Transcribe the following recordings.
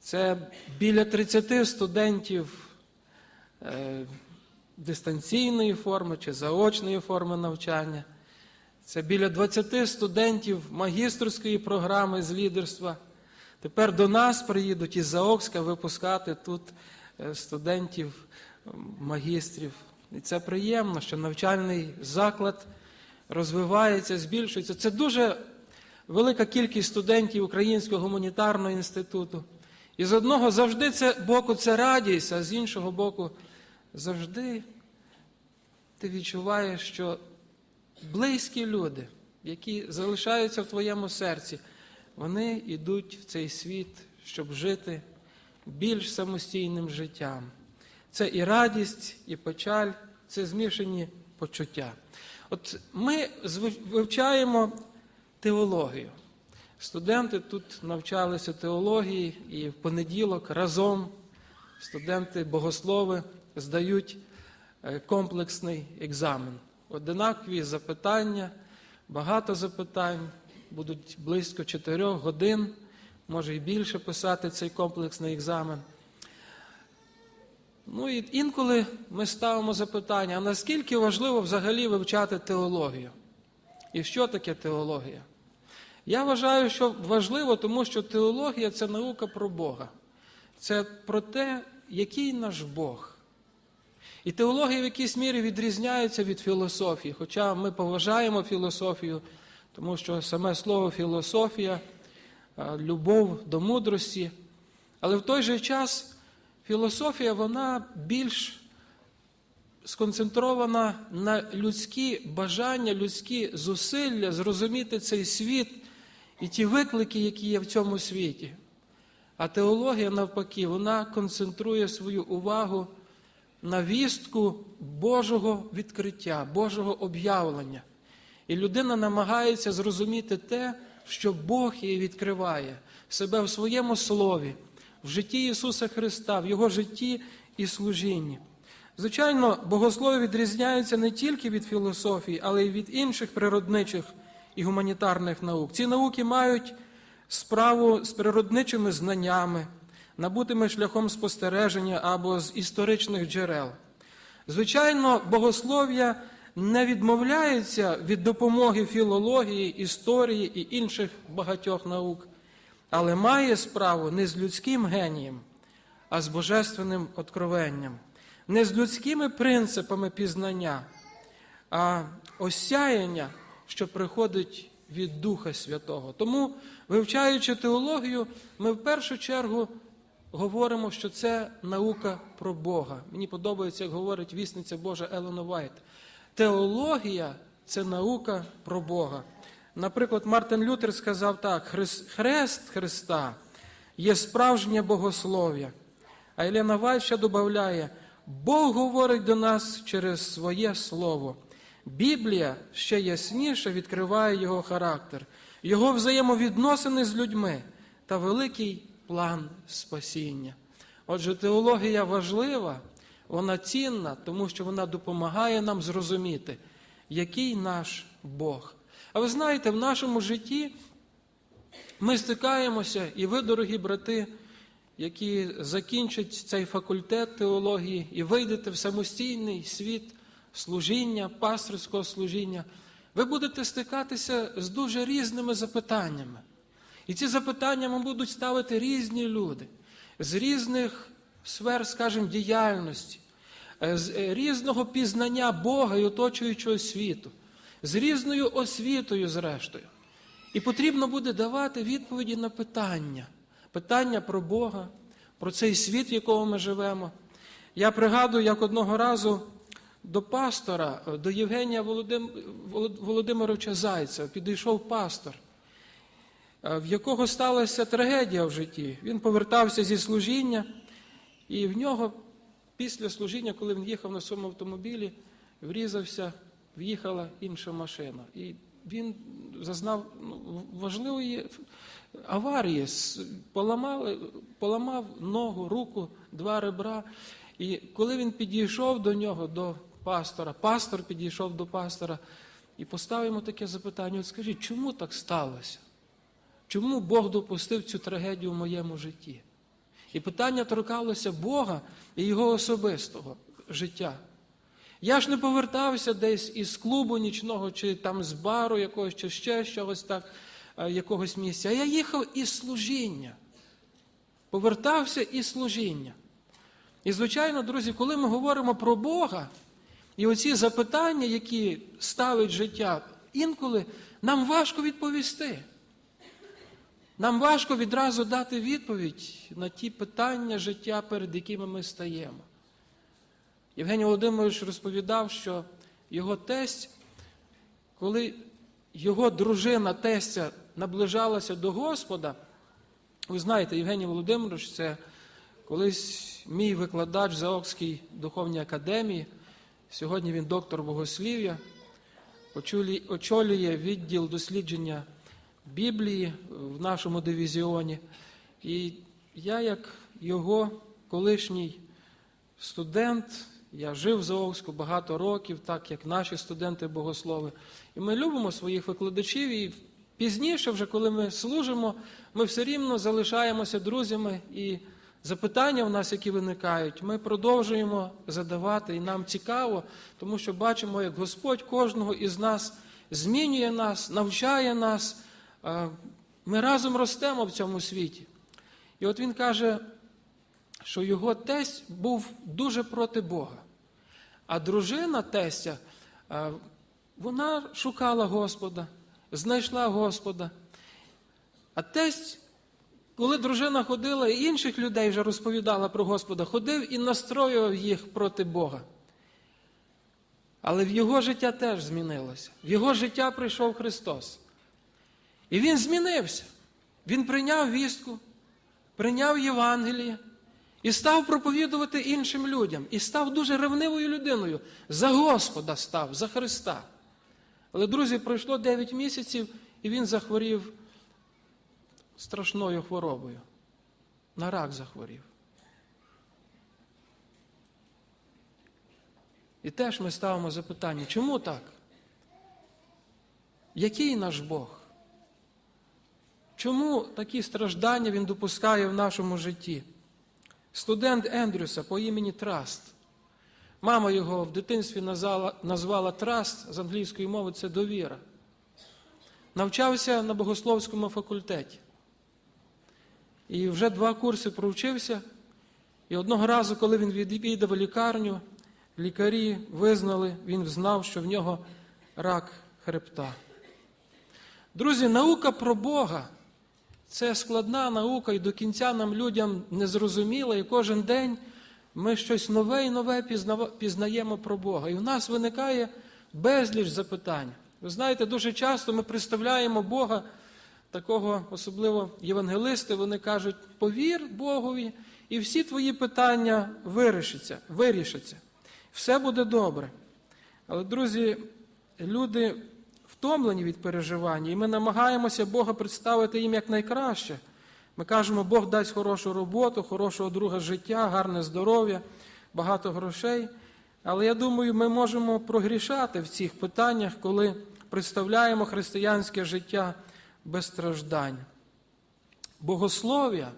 Це біля 30 студентів е, дистанційної форми чи заочної форми навчання. Це біля 20 студентів магістрської програми з лідерства. Тепер до нас приїдуть із Заокська випускати тут е, студентів, магістрів. І це приємно, що навчальний заклад розвивається, збільшується. Це дуже велика кількість студентів Українського гуманітарного інституту. І з одного завжди це боку це радість, а з іншого боку, завжди ти відчуваєш, що близькі люди, які залишаються в твоєму серці, вони йдуть в цей світ, щоб жити більш самостійним життям. Це і радість, і печаль, це змішані почуття. От ми вивчаємо теологію. Студенти тут навчалися теології, і в понеділок разом студенти богослови здають е, комплексний екзамен. Одинакові запитання, багато запитань, будуть близько 4 годин, може і більше писати цей комплексний екзамен. Ну і інколи ми ставимо запитання, а наскільки важливо взагалі вивчати теологію? І що таке теологія? Я вважаю, що важливо, тому що теологія це наука про Бога. Це про те, який наш Бог. І теологія в якійсь мірі відрізняється від філософії, хоча ми поважаємо філософію, тому що саме слово філософія, любов до мудрості. Але в той же час філософія вона більш сконцентрована на людські бажання, людські зусилля зрозуміти цей світ і ті виклики, які є в цьому світі. А теологія, навпаки, вона концентрує свою увагу на вістку Божого відкриття, Божого об'явлення. І людина намагається зрозуміти те, що Бог їй відкриває себе в своєму слові, в житті Ісуса Христа, в Його житті і служінні. Звичайно, богослови відрізняються не тільки від філософії, але й від інших природничих і гуманітарних наук. Ці науки мають справу з природничими знаннями, набутими шляхом спостереження або з історичних джерел. Звичайно, богослов'я не відмовляється від допомоги філології, історії і інших багатьох наук, але має справу не з людським генієм, а з божественним откровенням, не з людськими принципами пізнання, а осяяння, що приходить від Духа Святого. Тому, вивчаючи теологію, ми в першу чергу говоримо, що це наука про Бога. Мені подобається, як говорить вісниця Божа Елена Вайт. Теологія це наука про Бога. Наприклад, Мартин Лютер сказав так: хрест Христа є справжнє богослов'я. А Елена Вайт ще додає, Бог говорить до нас через своє слово. Біблія ще ясніше відкриває його характер, його взаємовідносини з людьми та великий план спасіння. Отже, теологія важлива, вона цінна, тому що вона допомагає нам зрозуміти, який наш Бог. А ви знаєте, в нашому житті ми стикаємося, і ви, дорогі брати, які закінчать цей факультет теології і вийдете в самостійний світ служіння, пасторського служіння, ви будете стикатися з дуже різними запитаннями. І ці запитання вам будуть ставити різні люди з різних сфер, скажімо, діяльності, е, з е, різного пізнання Бога і оточуючого світу, з різною освітою, зрештою. І потрібно буде давати відповіді на питання, питання про Бога, про цей світ, в якому ми живемо. Я пригадую, як одного разу до пастора, е, до Євгенія Володим... Володимировича Зайця підійшов пастор, е, в якого сталася трагедія в житті. Він повертався зі служіння, і в нього після служіння, коли він їхав на своєму автомобілі, врізався, в'їхала інша машина. І він зазнав ну, важливої аварії, поламав, поламав ногу, руку, два ребра. І коли він підійшов до нього, до пастора, пастор підійшов до пастора і поставив йому таке запитання: от скажіть, чому так сталося? Чому Бог допустив цю трагедію в моєму житті? І питання торкалося Бога і Його особистого життя. Я ж не повертався десь із клубу нічного, чи там з бару якогось, чи ще чогось так, е, якогось місця. Я їхав із служіння. Повертався із служіння. І, звичайно, друзі, коли ми говоримо про Бога, і оці запитання, які ставить життя, інколи нам важко відповісти. Нам важко відразу дати відповідь на ті питання життя, перед якими ми стаємо. Євгеній Володимирович розповідав, що його тесть, коли його дружина тестя наближалася до Господа, ви знаєте, Євгеній Володимирович це колись мій викладач Заокській духовній академії. Сьогодні він доктор богослів'я, очолює- відділ дослідження Біблії в нашому дивізіоні. І я, як його колишній студент, я жив в Заовську багато років, так як наші студенти-богослови. І ми любимо своїх викладачів, і пізніше, вже коли ми служимо, ми все рівно залишаємося друзями, і запитання в нас, які виникають, ми продовжуємо задавати, і нам цікаво, тому що бачимо, як Господь кожного із нас змінює нас, навчає нас. Ми разом ростемо в цьому світі. І от він каже, що його тесть був дуже проти Бога. А дружина тестя, вона шукала Господа, знайшла Господа. А тесть, коли дружина ходила і інших людей вже розповідала про Господа, ходив і настроював їх проти Бога. Але в його життя теж змінилося. В його життя прийшов Христос. І він змінився. Він прийняв вістку, прийняв Євангеліє і став проповідувати іншим людям. І став дуже ревнивою людиною. За Господа став, за Христа. Але, друзі, пройшло 9 місяців, і він захворів страшною хворобою. На рак захворів. І теж ми ставимо запитання, чому так? Який наш Бог? Чому такі страждання він допускає в нашому житті? Студент Ендрюса по імені Траст. Мама його в дитинстві назвала, назвала Траст з англійської мови це довіра. Навчався на богословському факультеті. І вже два курси провчився. І одного разу, коли він відвідав лікарню, лікарі визнали, він знав, що в нього рак хребта. Друзі, наука про Бога це складна наука, і до кінця нам людям не зрозуміла, і кожен день ми щось нове і нове пізнаємо про Бога. І в нас виникає безліч запитань. Ви знаєте, дуже часто ми представляємо Бога, такого, особливо євангелисти, вони кажуть, повір Богові, і всі твої питання вирішаться, вирішаться. Все буде добре. Але, друзі, люди втомлені від переживання, і ми намагаємося Бога представити їм як найкраще. Ми кажемо, Бог дасть хорошу роботу, хорошого друга життя, гарне здоров'я, багато грошей. Але я думаю, ми можемо прогрішати в цих питаннях, коли представляємо християнське життя без страждань. Богослов'я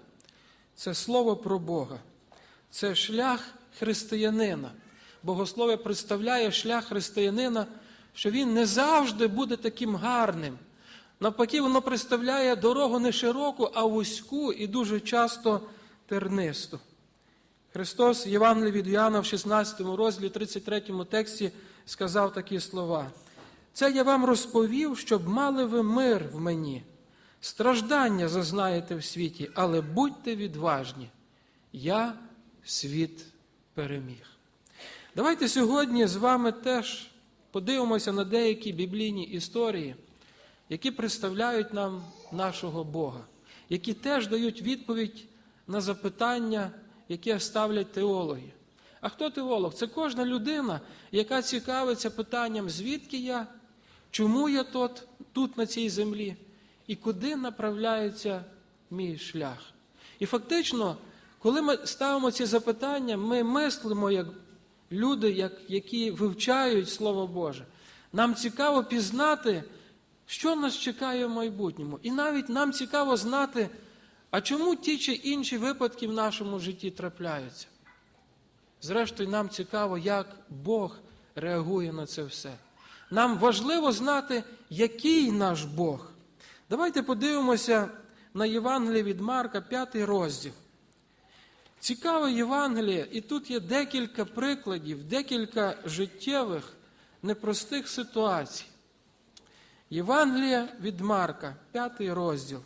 це слово про Бога, це шлях християнина. Богослов'я представляє шлях християнина, що він не завжди буде таким гарним. Навпаки, воно представляє дорогу не широку, а вузьку і дуже часто тернисту. Христос в від Іоанна в 16 розділі, 33 тексті сказав такі слова. Це я вам розповів, щоб мали ви мир в мені. Страждання зазнаєте в світі, але будьте відважні. Я світ переміг. Давайте сьогодні з вами теж подивимося на деякі біблійні історії, які представляють нам нашого Бога, які теж дають відповідь на запитання, яке ставлять теологи. А хто теолог? Це кожна людина, яка цікавиться питанням, звідки я, чому я тут, тут на цій землі, і куди направляється мій шлях. І фактично, коли ми ставимо ці запитання, ми мислимо як люди, як, які вивчають Слово Боже. Нам цікаво пізнати, що нас чекає в майбутньому. І навіть нам цікаво знати, А чому ті чи інші випадки в нашому житті трапляються? Зрештою, нам цікаво, як Бог реагує на це все. Нам важливо знати, який наш Бог. Давайте подивимося на Євангеліє від Марка, 5 розділ. Цікаве Євангеліє, і тут є декілька прикладів, декілька життєвих непростих ситуацій. Євангелія від Марка, 5 розділ.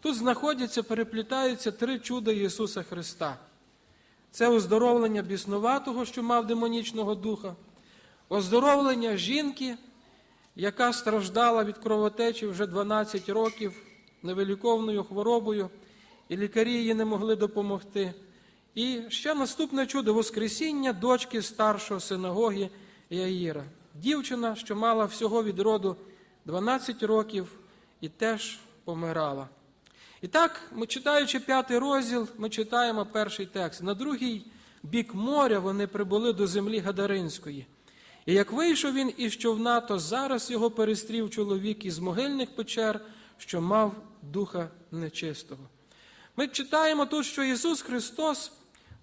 Тут знаходяться, переплітаються три чуда Ісуса Христа. Це оздоровлення біснуватого, що мав демонічного духа, оздоровлення жінки, яка страждала від кровотечі вже 12 років невиліковною хворобою, і лікарі їй не могли допомогти. І ще наступне чудо Воскресіння дочки старшого синагоги Яїра. Дівчина, що мала всього від роду 12 років і теж помирала. І так, ми читаючи п'ятий розділ, ми читаємо перший текст. На другий бік моря вони прибули до землі Гадаринської. І як вийшов він із човна, то зараз його перестрів чоловік із могильних печер, що мав духа нечистого. Ми читаємо тут, що Ісус Христос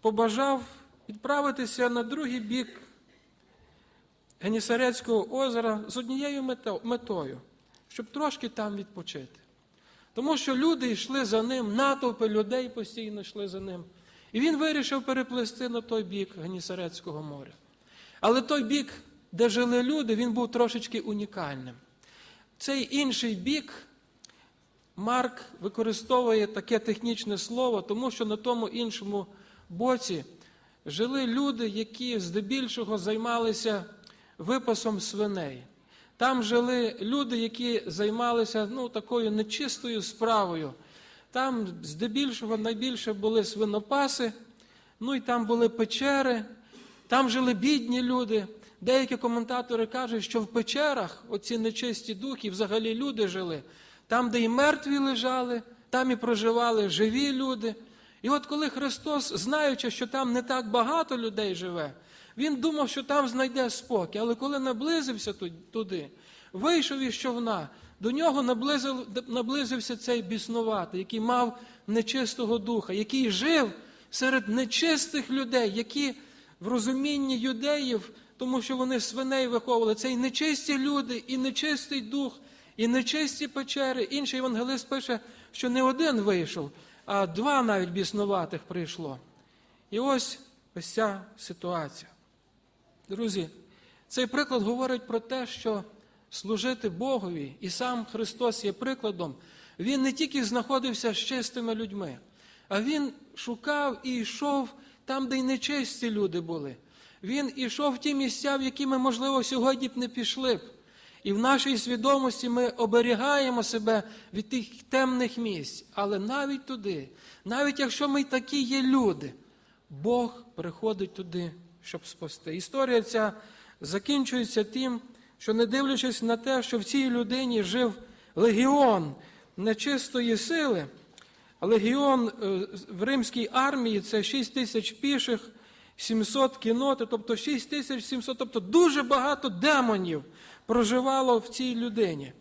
побажав відправитися на другий бік Генісарецького озера з однією метою, щоб трошки там відпочити. Тому що люди йшли за ним, натовпи людей постійно йшли за ним. І він вирішив переплисти на той бік Генісарецького моря. Але той бік, де жили люди, він був трошечки унікальним. Цей інший бік Марк використовує таке технічне слово, тому що на тому іншому боці жили люди, які здебільшого займалися випасом свиней. Там жили люди, які займалися ну, такою нечистою справою. Там здебільшого найбільше були свинопаси, ну і там були печери, там жили бідні люди. Деякі коментатори кажуть, що в печерах оці нечисті духи, взагалі люди жили, там, де і мертві лежали, там і проживали живі люди. І от коли Христос, знаючи, що там не так багато людей живе, він думав, що там знайде спокій. Але коли наблизився туди, вийшов із човна, до нього наблизив, наблизився цей біснуватий, який мав нечистого духа, який жив серед нечистих людей, які в розумінні юдеїв, тому що вони свиней виховували, це і нечисті люди, і нечистий дух, і нечисті печери. Інший євангелист пише, що не один вийшов, а два навіть біснуватих прийшло. І ось ось ця ситуація. Друзі, цей приклад говорить про те, що служити Богові, і сам Христос є прикладом, Він не тільки знаходився з чистими людьми, а Він шукав і йшов там, де й нечисті люди були. Він ішов в ті місця, в які ми, можливо, сьогодні б не пішли б. І в нашій свідомості ми оберігаємо себе від тих темних місць. Але навіть туди, навіть якщо ми такі є люди, Бог приходить туди, щоб спасти. Історія ця закінчується тим, що не дивлячись на те, що в цій людині жив легіон нечистої сили, легіон е, в римській армії це 6 тисяч піших, 700 кіноти, тобто 6700, тобто дуже багато демонів проживало в цій людині.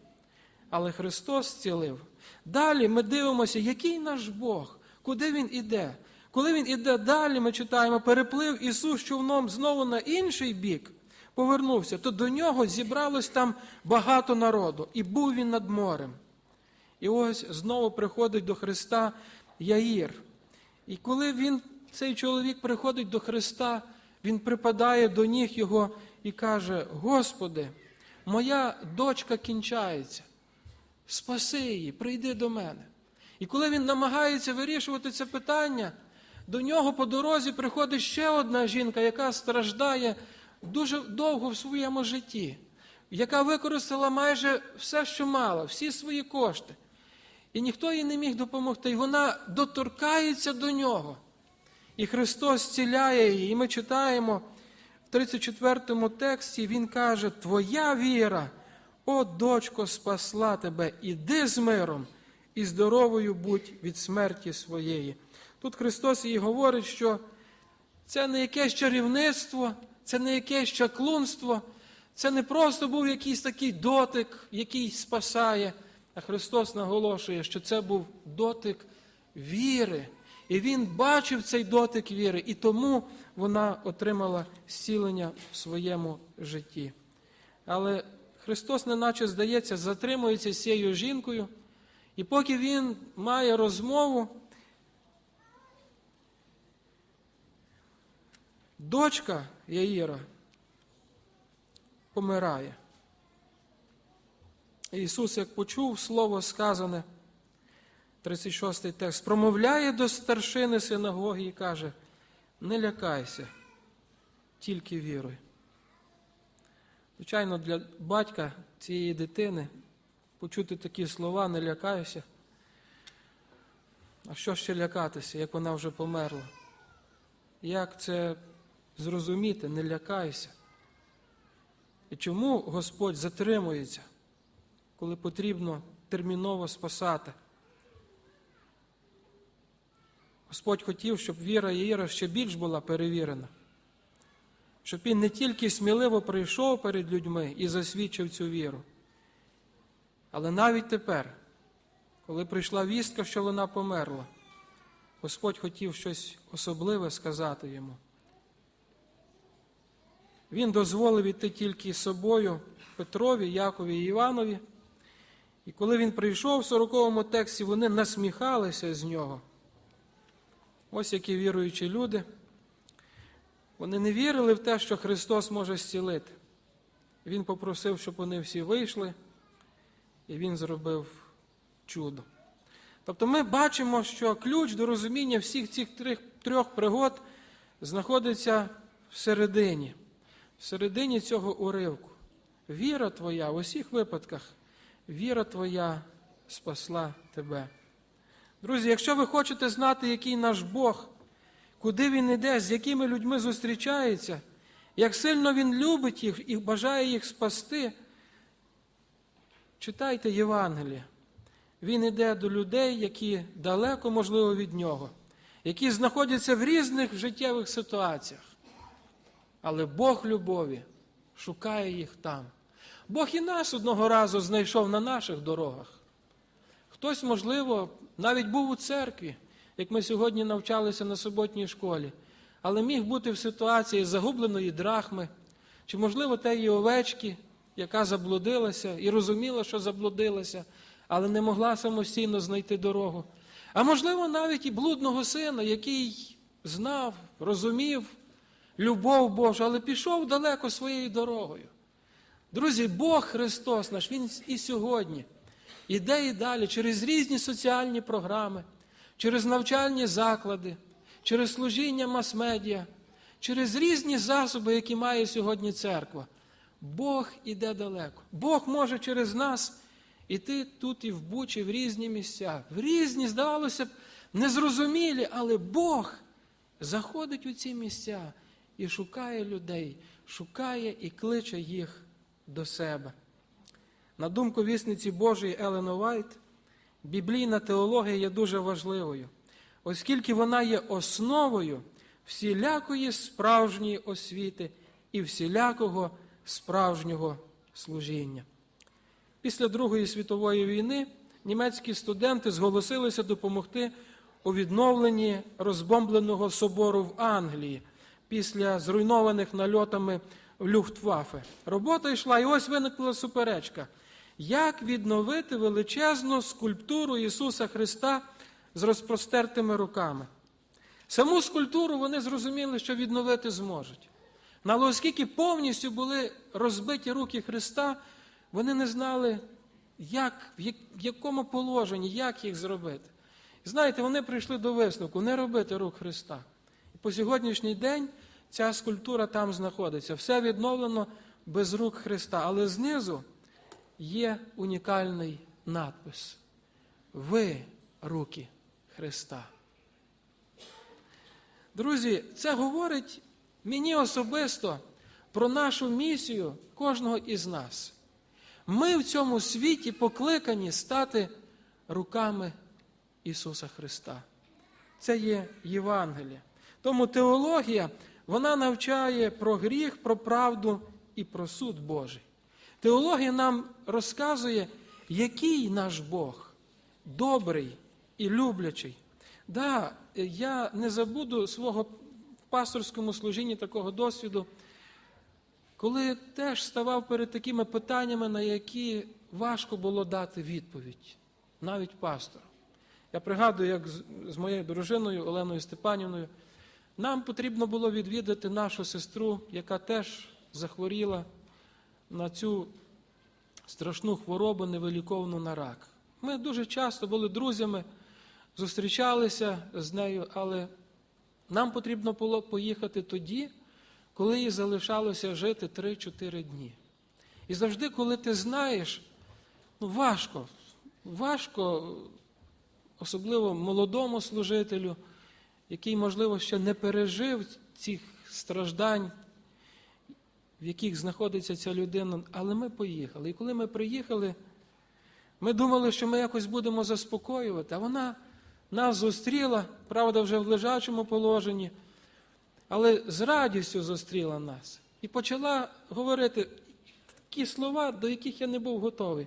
Але Христос зцілив. Далі ми дивимося, який наш Бог, куди Він іде. Коли Він іде далі, ми читаємо, переплив Ісус човном знову на інший бік, повернувся, то до нього зібралось там багато народу, і був він над морем. І ось знову приходить до Христа Яїр. І коли він, цей чоловік приходить до Христа, він припадає до ніг його і каже: Господи, моя дочка кінчається, спаси її, прийди до мене. І коли він намагається вирішувати це питання, до нього по дорозі приходить ще одна жінка, яка страждає дуже довго в своєму житті, яка використала майже все, що мала, всі свої кошти. І ніхто їй не міг допомогти. І вона доторкається до нього. І Христос зціляє її. І ми читаємо в 34 тексті, Він каже: Твоя віра, о дочко, спасла тебе, іди з миром і здоровою будь від смерті своєї. Тут Христос їй говорить, що це не якесь чарівництво, це не якесь чаклунство, це не просто був якийсь такий дотик, який спасає. А Христос наголошує, що це був дотик віри. І він бачив цей дотик віри, і тому вона отримала зцілення в своєму житті. Але Христос, неначе здається, затримується з цією жінкою, і поки він має розмову, дочка Яїра помирає. Ісус, як почув слово сказане, 36 текст, промовляє до старшини синагоги і каже: не лякайся, тільки віруй. Звичайно, для батька цієї дитини почути такі слова не лякайся. А що ще лякатися, як вона вже померла? Як це зрозуміти, не лякайся? І чому Господь затримується, коли потрібно терміново спасати? Господь хотів, щоб віра Іра ще більш була перевірена, щоб він не тільки сміливо прийшов перед людьми і засвідчив цю віру, але навіть тепер, коли прийшла вістка, що вона померла, Господь хотів щось особливе сказати йому. Він дозволив іти тільки з собою Петрові, Якові і Іванові. І коли він прийшов в 40-му тексті, вони насміхалися з нього. Ось які віруючі люди. Вони не вірили в те, що Христос може зцілити. Він попросив, щоб вони всі вийшли, і Він зробив чудо. Тобто ми бачимо, що ключ до розуміння всіх цих трьох, пригод знаходиться всередині, всередині цього уривку. Віра твоя в усіх випадках, віра твоя спасла тебе. Друзі, якщо ви хочете знати, який наш Бог, куди Він іде, з якими людьми зустрічається, як сильно Він любить їх і бажає їх спасти, читайте Євангеліє. Він іде до людей, які далеко, можливо, від нього, які знаходяться в різних життєвих ситуаціях. Але Бог любові шукає їх там. Бог і нас одного разу знайшов на наших дорогах. Хтось, можливо, навіть був у церкві, як ми сьогодні навчалися на суботній школі, але міг бути в ситуації загубленої драхми, чи, можливо, теї овечки, яка заблудилася і розуміла, що заблудилася, але не могла самостійно знайти дорогу. А можливо, навіть і блудного сина, який знав, розумів любов Божу, але пішов далеко своєю дорогою. Друзі, Бог Христос наш, Він і сьогодні іде і далі через різні соціальні програми, через навчальні заклади, через служіння мас-медіа, через різні засоби, які має сьогодні церква. Бог іде далеко. Бог може через нас іти тут і в Бучі, в різні місця, в різні, здавалося б, незрозумілі, але Бог заходить у ці місця і шукає людей, шукає і кличе їх до себе. На думку вісниці Божої Елен Вайт, біблійна теологія є дуже важливою, оскільки вона є основою всілякої справжньої освіти і всілякого справжнього служіння. Після Другої світової війни німецькі студенти зголосилися допомогти у відновленні розбомбленого собору в Англії після зруйнованих нальотами Люфтваффе. Робота йшла, і ось виникла суперечка. Як відновити величезну скульптуру Ісуса Христа з розпростертими руками? Саму скульптуру вони зрозуміли, що відновити зможуть. Але оскільки повністю були розбиті руки Христа, вони не знали, як, в якому положенні, як їх зробити. Знаєте, вони прийшли до висновку не робити рук Христа. І по сьогоднішній день ця скульптура там знаходиться. Все відновлено без рук Христа. Але знизу є унікальний надпис. Ви руки Христа. Друзі, це говорить мені особисто про нашу місію кожного із нас. Ми в цьому світі покликані стати руками Ісуса Христа. Це є Євангеліє. Тому теологія, вона навчає про гріх, про правду і про суд Божий. Теологія нам розказує, який наш Бог добрий і люблячий. Да, я не забуду свого пасторському служінні такого досвіду, коли теж ставав перед такими питаннями, на які важко було дати відповідь, навіть пастору. Я пригадую, як з, моєю дружиною Оленою Степанівною нам потрібно було відвідати нашу сестру, яка теж захворіла на цю страшну хворобу, невиліковану на рак. Ми дуже часто були друзями, зустрічалися з нею, але нам потрібно було поїхати тоді, коли їй залишалося жити 3-4 дні. І завжди, коли ти знаєш, ну важко, важко, особливо молодому служителю, який, можливо, ще не пережив цих страждань, в яких знаходиться ця людина, але ми поїхали. І коли ми приїхали, ми думали, що ми якось будемо заспокоювати, а вона нас зустріла, правда, вже в лежачому положенні, але з радістю зустріла нас і почала говорити такі слова, до яких я не був готовий.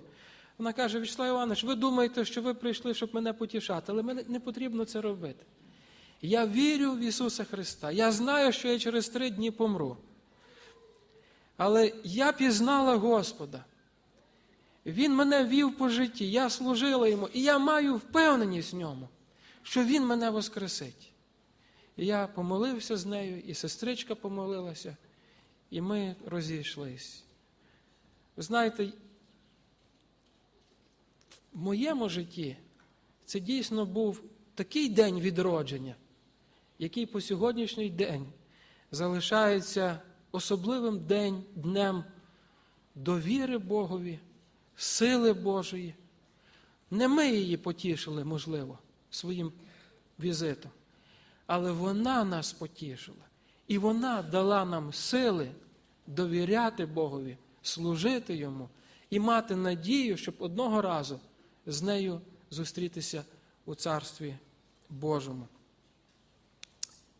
Вона каже: Вячеслав Іванович, ви думаєте, що ви прийшли, щоб мене потішати, але мені не потрібно це робити. Я вірю в Ісуса Христа. Я знаю, що я через три дні помру. Але я пізнала Господа. Він мене вів по житті, я служила йому, і я маю впевненість в ньому, що Він мене воскресить. І я помолився з нею, і сестричка помолилася, і ми розійшлись. Ви знаєте, в моєму житті це дійсно був такий день відродження, який по сьогоднішній день залишається особливим день, днем довіри Богові, сили Божої. Не ми її потішили, можливо, своїм візитом, але вона нас потішила. І вона дала нам сили довіряти Богові, служити Йому і мати надію, щоб одного разу з нею зустрітися у Царстві Божому.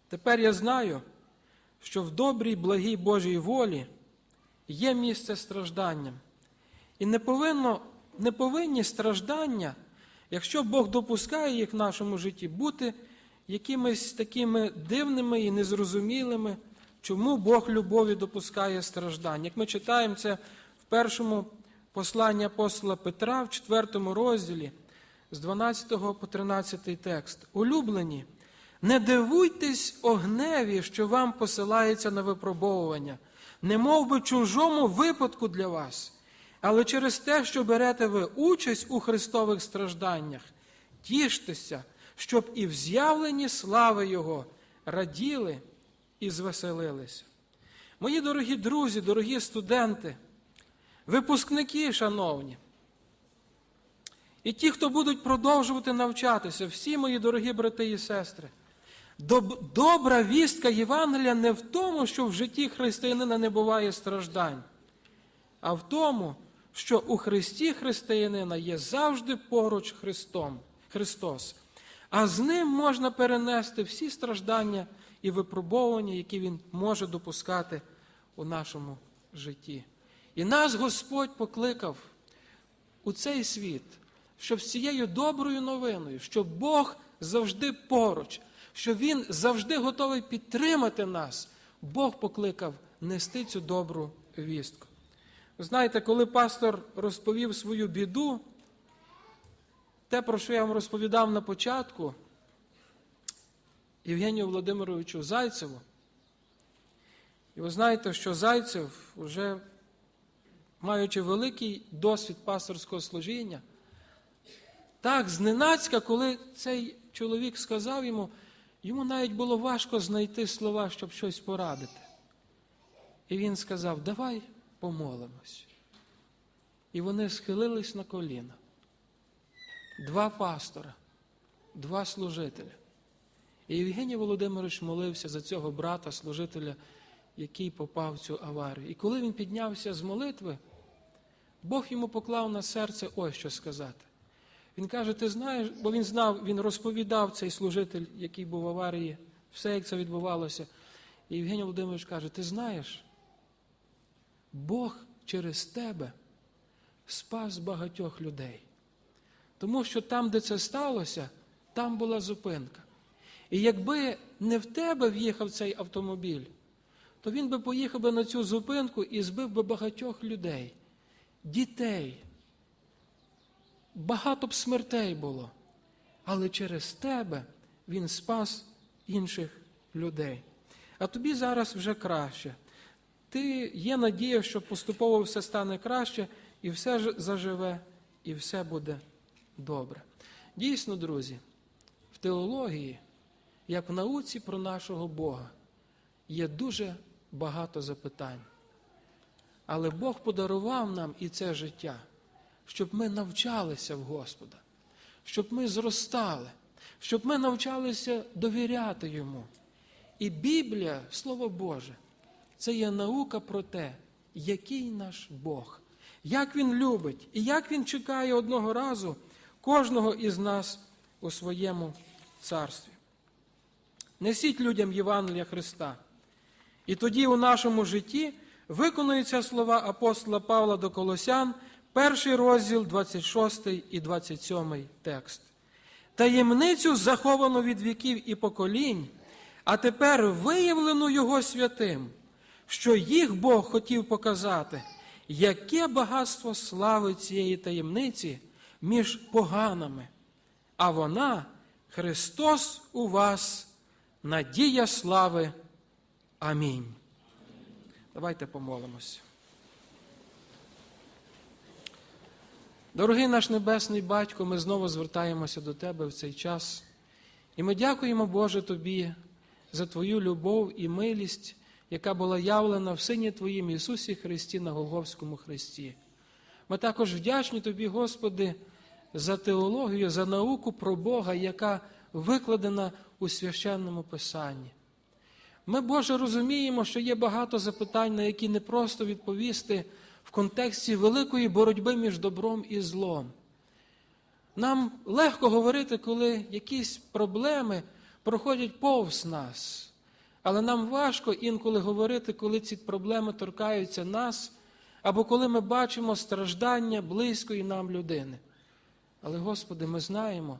Тепер я знаю, що в добрій, благій Божій волі є місце стражданням. І не, повинно, не повинні страждання, якщо Бог допускає їх в нашому житті, бути якимись такими дивними і незрозумілими, чому Бог любові допускає страждання. Як ми читаємо це в першому посланні апостола Петра, в 4 розділі, з 12 по 13 текст. Улюблені, не дивуйтесь огневі, що вам посилається на випробовування, не мов би чужому випадку для вас, але через те, що берете ви участь у Христових стражданнях, тіштеся, щоб і в з'явленні слави Його раділи і звеселилися. Мої дорогі друзі, дорогі студенти, випускники, шановні, і ті, хто будуть продовжувати навчатися, всі мої дорогі брати і сестри, доб- добра вістка Євангелія не в тому, що в житті християнина не буває страждань, а в тому, що у Христі християнина є завжди поруч Христом, Христос, а з ним можна перенести всі страждання і випробовування, які Він може допускати у нашому житті. І нас Господь покликав у цей світ, щоб з цією доброю новиною, що Бог завжди поруч, що Він завжди готовий підтримати нас, Бог покликав нести цю добру вістку. Знаєте, коли пастор розповів свою біду, те, про що я вам розповідав на початку, Євгенію Володимировичу Зайцеву, і ви знаєте, що Зайцев, уже маючи великий досвід пасторського служіння, так, зненацька, коли цей чоловік сказав йому, йому навіть було важко знайти слова, щоб щось порадити. І він сказав: давай помолимось. І вони схилились на коліна. Два пастора, два служителя. І Євгеній Володимирович молився за цього брата, служителя, який попав в цю аварію. І коли він піднявся з молитви, Бог йому поклав на серце ось що сказати. Він каже: ти знаєш, бо він знав, він розповідав цей служитель, який був в аварії, все, як це відбувалося. І Євгеній Володимирович каже: ти знаєш, Бог через тебе спас багатьох людей. Тому що там, де це сталося, там була зупинка. І якби не в тебе в'їхав цей автомобіль, то він би поїхав би на цю зупинку і збив би багатьох людей, дітей. Багато б смертей було. Але через тебе він спас інших людей. А тобі зараз вже краще. Ти є надія, що поступово все стане краще, і все заживе, і все буде добре. Дійсно, друзі, в теології, як в науці про нашого Бога, є дуже багато запитань. Але Бог подарував нам і це життя, щоб ми навчалися в Господа, щоб ми зростали, щоб ми навчалися довіряти Йому. І Біблія, Слово Боже, це є наука про те, який наш Бог, як Він любить і як Він чекає одного разу кожного із нас у своєму царстві. Несіть людям Євангелія Христа. І тоді у нашому житті виконуються слова апостола Павла до Колосян, перший розділ, 26 і 27 текст. Таємницю заховану від віків і поколінь, а тепер виявлену Його святим, що їх Бог хотів показати, яке багатство слави цієї таємниці між поганими, а вона Христос у вас, надія слави. Амінь. Давайте помолимося. Дорогий наш Небесний Батько, ми знову звертаємося до Тебе в цей час. І ми дякуємо, Боже, Тобі за Твою любов і милість, яка була явлена в Сині Твоїм Ісусі Христі на Голговському Христі. Ми також вдячні Тобі, Господи, за теологію, за науку про Бога, яка викладена у священному Писанні. Ми, Боже, розуміємо, що є багато запитань, на які не просто відповісти в контексті великої боротьби між добром і злом. Нам легко говорити, коли якісь проблеми проходять повз нас. Але нам важко інколи говорити, коли ці проблеми торкаються нас, або коли ми бачимо страждання близької нам людини. Але, Господи, ми знаємо,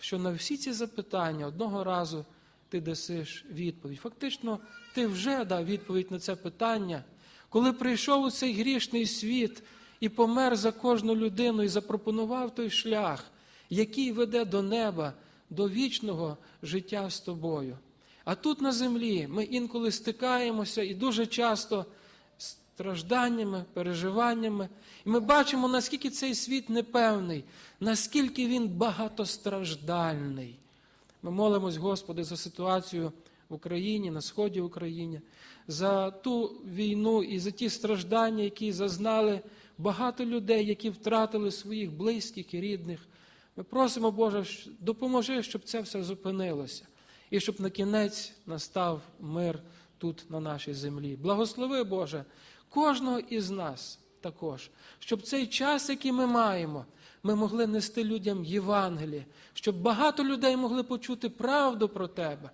що на всі ці запитання одного разу ти дасиш відповідь. Фактично, ти вже дав відповідь на це питання, коли прийшов у цей грішний світ і помер за кожну людину і запропонував той шлях, який веде до неба, до вічного життя з тобою. А тут на землі ми інколи стикаємося і дуже часто стражданнями, переживаннями. І ми бачимо, наскільки цей світ непевний, наскільки він багатостраждальний. Ми молимось, Господи, за ситуацію в Україні, на сході України, за ту війну і за ті страждання, які зазнали багато людей, які втратили своїх близьких і рідних. Ми просимо, Боже, допоможи, щоб це все зупинилося, і щоб на кінець настав мир тут, на нашій землі. Благослови, Боже, кожного із нас також, щоб цей час, який ми маємо, ми могли нести людям Євангеліє, щоб багато людей могли почути правду про тебе,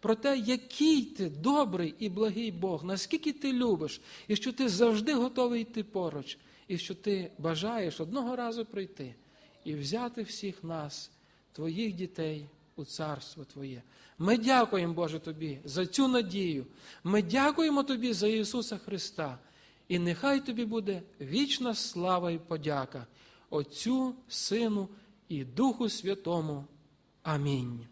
про те, який ти добрий і благий Бог, наскільки ти любиш, і що ти завжди готовий йти поруч, і що ти бажаєш одного разу прийти і взяти всіх нас, твоїх дітей, у царство Твоє. Ми дякуємо, Боже, Тобі за цю надію. Ми дякуємо Тобі за Ісуса Христа. І нехай тобі буде вічна слава і подяка Отцю, Сину і Духу Святому. Амінь.